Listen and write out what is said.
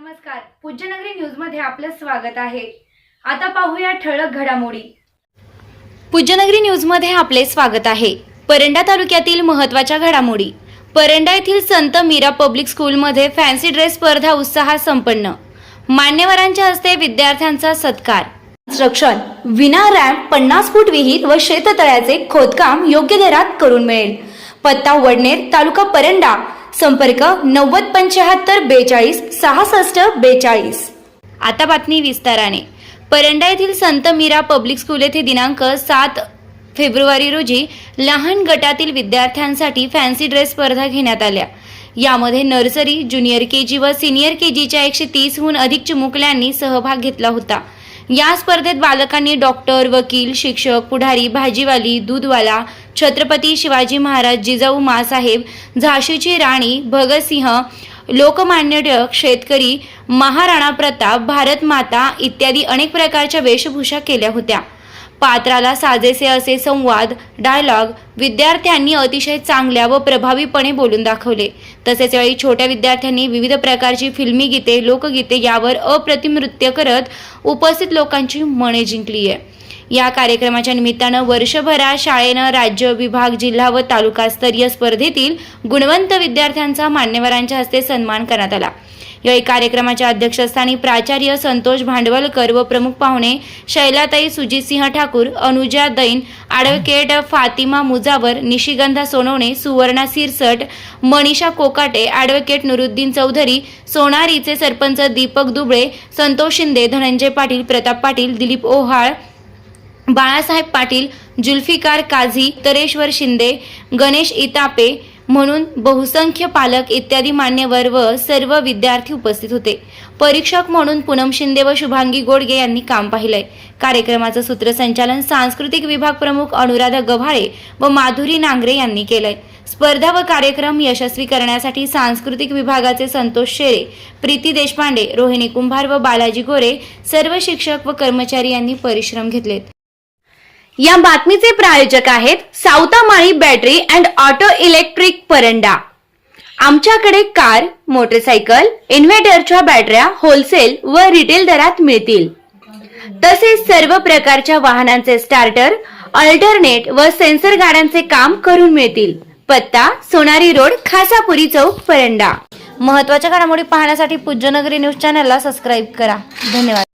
नमस्कार. पूज्यनगरी न्यूजमध्ये आपलं स्वागत आहे. आता पाहूया ठळक घडामोडी. पूज्यनगरी न्यूजमध्ये आपले स्वागत आहे. परंडा तालुक्यातील महत्त्वाच्या घडामोडी. परंडा येथील संत मीरा पब्लिक स्कूलमध्ये फॅन्सी ड्रेस स्पर्धा उत्साहात संपन्न. मान्यवरांच्या हस्ते विद्यार्थ्यांचा सत्कार. कन्स्ट्रक्शन विना रॅम्प पन्नास फूट विहीर व शेततळ्याचे खोदकाम योग्य दरात करून मिळेल. पत्ता वडनेर तालुका परंडा. संपर्क नव्वद पंच्याहत्तर बेचाळीस सहासष्ट बेचाळीस. आता बातमी विस्ताराने. परंडा येथील संत मीरा पब्लिक स्कूल येथे दिनांक सात फेब्रुवारी रोजी लहान गटातील विद्यार्थ्यांसाठी फॅन्सी ड्रेस स्पर्धा घेण्यात आल्या. यामध्ये नर्सरी ज्युनियर के जी व सिनियर के जीच्या एकशे तीसहून अधिक चिमुकल्यांनी सहभाग घेतला होता. या स्पर्धेत बालकांनी डॉक्टर वकील शिक्षक पुढारी भाजीवाली दूधवाला छत्रपती शिवाजी महाराज जिजाऊ मासाहेब झाशीची राणी भगतसिंह लोकमान्य टिळक शेतकरी महाराणा प्रताप भारत माता इत्यादी अनेक प्रकारच्या वेशभूषा केल्या होत्या. पात्राला साजेसे असे संवाद डायलॉग विद्यार्थ्यांनी अतिशय चांगल्या व प्रभावीपणे बोलून दाखवले. तसेच यावेळी छोट्या विद्यार्थ्यांनी विविध प्रकारची फिल्मी गीते लोकगीते यावर अप्रतिम नृत्य करत उपस्थित लोकांची मने जिंकली आहे या कार्यक्रमाच्या निमित्तानं वर्षभरात शाळेनं राज्य विभाग जिल्हा व तालुकास्तरीय स्पर्धेतील गुणवंत विद्यार्थ्यांचा मान्यवरांच्या हस्ते सन्मान करण्यात आला. यावेळी कार्यक्रमाच्या अध्यक्षस्थानी प्राचार्य संतोष भांडवलकर व प्रमुख पाहुणे शैलाताई सुजितसिंह ठाकूर अनुजा दैन ॲडव्होकेट फातिमा मुजावर निशिगंधा सोनवणे सुवर्णा सिरसट मनीषा कोकाटे ॲडव्होकेट नुरुद्दीन चौधरी सोनारीचे सरपंच दीपक दुबळे संतोष शिंदे धनंजय पाटील प्रताप पाटील दिलीप ओहाळ बाळासाहेब पाटील जुल्फिकार काझी तरेश्वर शिंदे गणेश इतापे म्हणून बहुसंख्य पालक इत्यादी मान्यवर व सर्व विद्यार्थी उपस्थित होते. परीक्षक म्हणून पूनम शिंदे व शुभांगी गोडगे यांनी काम पाहिलंय. कार्यक्रमाचं सूत्रसंचालन सांस्कृतिक विभाग प्रमुख अनुराधा गव्हाळे व माधुरी नांगरे यांनी केलंय. स्पर्धा व कार्यक्रम यशस्वी करण्यासाठी सांस्कृतिक विभागाचे संतोष शेरे प्रीती देशपांडे रोहिणी कुंभार व बालाजी गोरे सर्व शिक्षक व कर्मचारी यांनी परिश्रम घेतलेत. या बातमीचे प्रायोजक आहेत Savatamali battery and auto electric Paranda. आमच्याकडे कार मोटरसायकल इन्व्हर्टरच्या बॅटऱ्या होलसेल व रिटेल दरात मिळतील. तसेच सर्व प्रकारच्या वाहनांचे स्टार्टर अल्टरनेट व सेन्सर गाड्यांचे काम करून मिळतील. पत्ता सोनारी रोड खासापुरी चौक परंडा. महत्त्वाच्या घडामोडी पाहण्यासाठी पूज्यनगरी न्यूज चॅनलला सबस्क्राईब करा. धन्यवाद.